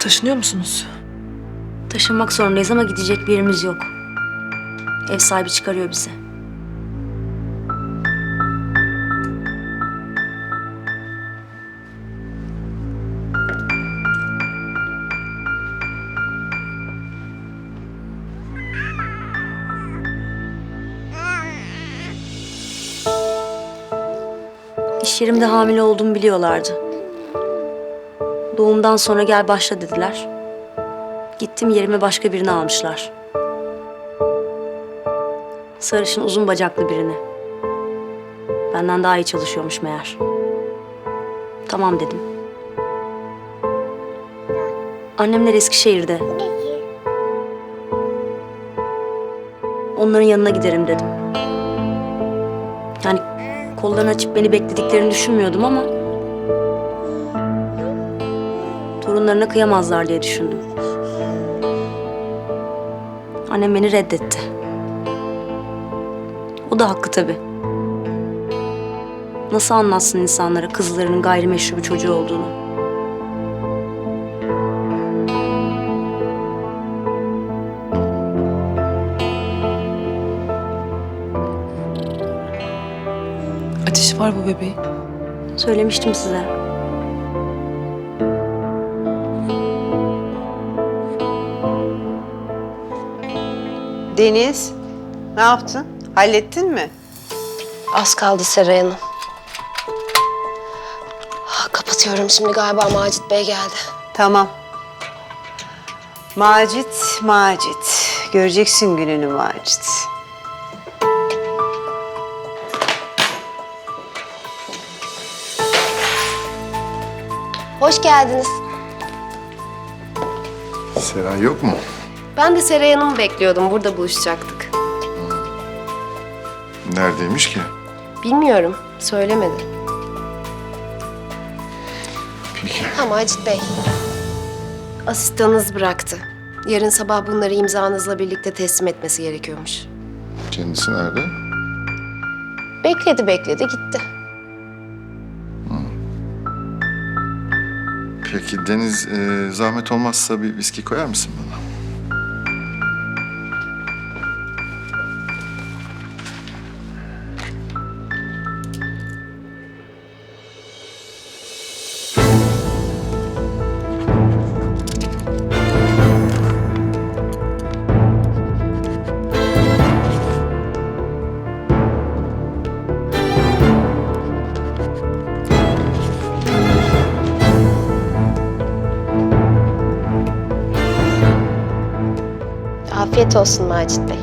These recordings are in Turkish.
Taşınıyor musunuz? Taşınmak zorundayız ama gidecek bir yerimiz yok. Ev sahibi çıkarıyor bizi. İş yerimde hamile olduğumu biliyorlardı. Doğumdan sonra gel başla dediler. Gittim yerime başka birini almışlar. Sarışın uzun bacaklı birini. Benden daha iyi çalışıyormuş meğer. Tamam dedim. Annemler Eskişehir'de. Onların yanına giderim dedim. Yani kollarını açıp beni beklediklerini düşünmüyordum ama... Torunlarına kıyamazlar diye düşündüm. Annem beni reddetti. O da haklı tabii. Nasıl anlatsın insanlara kızlarının gayrimeşru bir çocuğu olduğunu? Ateşi var bu bebeğin. Söylemiştim size. Deniz, ne yaptın? Hallettin mi? Az kaldı Seray Hanım. Ah, Kapatıyorum şimdi galiba Macit Bey geldi. Tamam. Macit, Macit. Göreceksin gününü Macit. Hoş geldiniz. Seray yok mu? Ben de Seray Hanım'ı bekliyordum. Burada buluşacaktık. Neredeymiş ki? Bilmiyorum. Söylemedi. Peki. Ha Macit Bey. Asistanınız bıraktı. Yarın sabah bunları imzanızla birlikte teslim etmesi gerekiyormuş. Kendisi nerede? Bekledi bekledi gitti. Peki Deniz e, zahmet olmazsa bir viski koyar mısın bana? Afiyet olsun Macit Bey.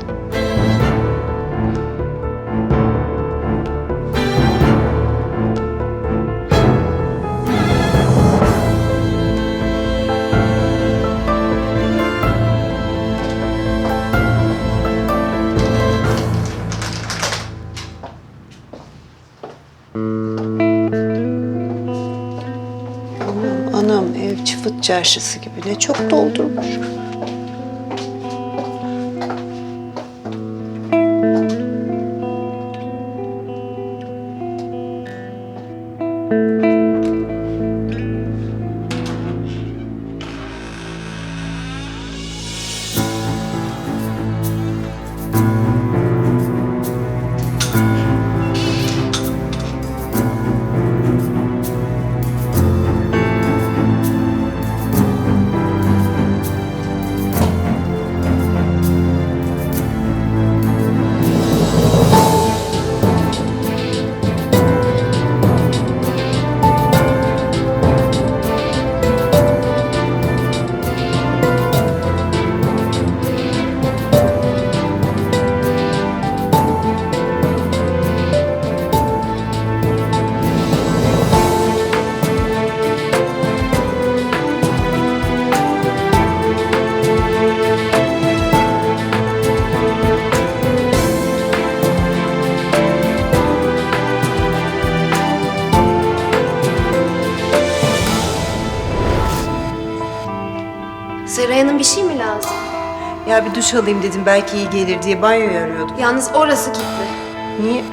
Anam ev çıfıt çarşısı gibi ne çok doldurmuş. Ya bir duş alayım dedim belki iyi gelir diye banyoyu arıyordum. Yalnız orası kilitli. Niye?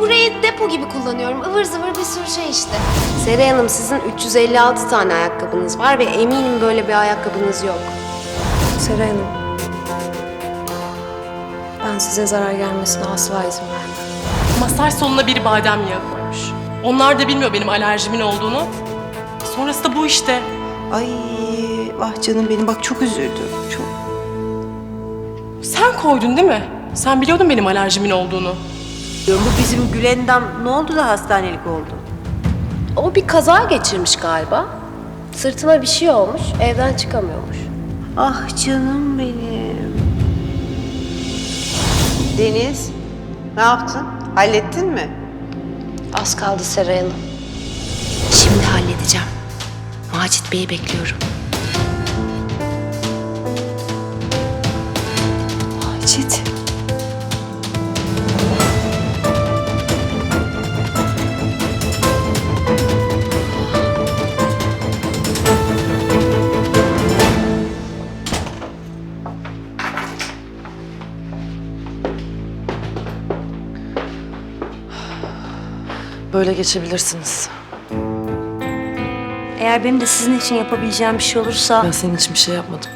burayı depo gibi kullanıyorum. ıvır zıvır bir sürü şey işte. Seray Hanım sizin 356 tane ayakkabınız var ve eminim böyle bir ayakkabınız yok. Seray Hanım. Ben size zarar gelmesine asla izin vermem. Masaj sonuna bir badem yağı koymuş. Onlar da bilmiyor benim alerjimin olduğunu. Sonrası da bu işte. Ay vah canım benim bak çok üzüldüm. Çok. Sen koydun değil mi? Sen biliyordun benim alerjimin olduğunu. Bu bizim Gülendam ne oldu da hastanelik oldu? O bir kaza geçirmiş galiba. Sırtına bir şey olmuş, evden çıkamıyormuş. Ah canım benim. Deniz ne yaptın? Hallettin mi? Az kaldı Seray Hanım. Şimdi halledeceğim. Macit Bey'i bekliyorum. Böyle geçebilirsiniz. Eğer benim de sizin için yapabileceğim bir şey olursa... Ben senin için bir şey yapmadım.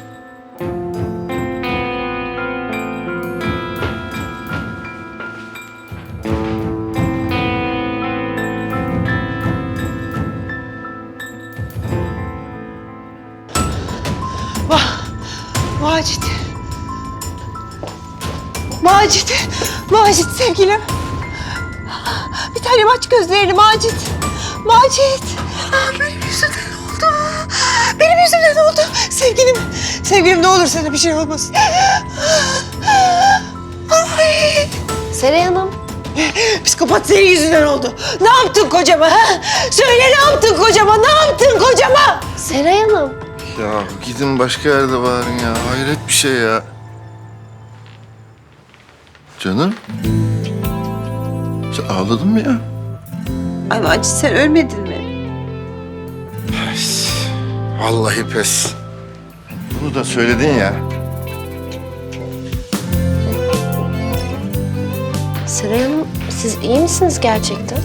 Macit. Macit. Macit sevgilim. Tanem aç gözlerini Macit. Macit. Ah, Benim yüzümden oldu. Benim yüzümden oldu. Sevgilim. Sevgilim ne olur sana bir şey olmasın. Ay. Seray Hanım, Psikopat senin yüzünden oldu. Ne yaptın kocama ha? Söyle ne yaptın kocama? Ne yaptın kocama? Seray Hanım. Ya gidin başka yerde bağırın ya. Hayret bir şey ya. Canım. Sen ağladın mı ya? Ay Macit sen ölmedin mi? Pes. Vallahi pes. Bunu da söyledin ya. Seray Hanım, siz iyi misiniz gerçekten?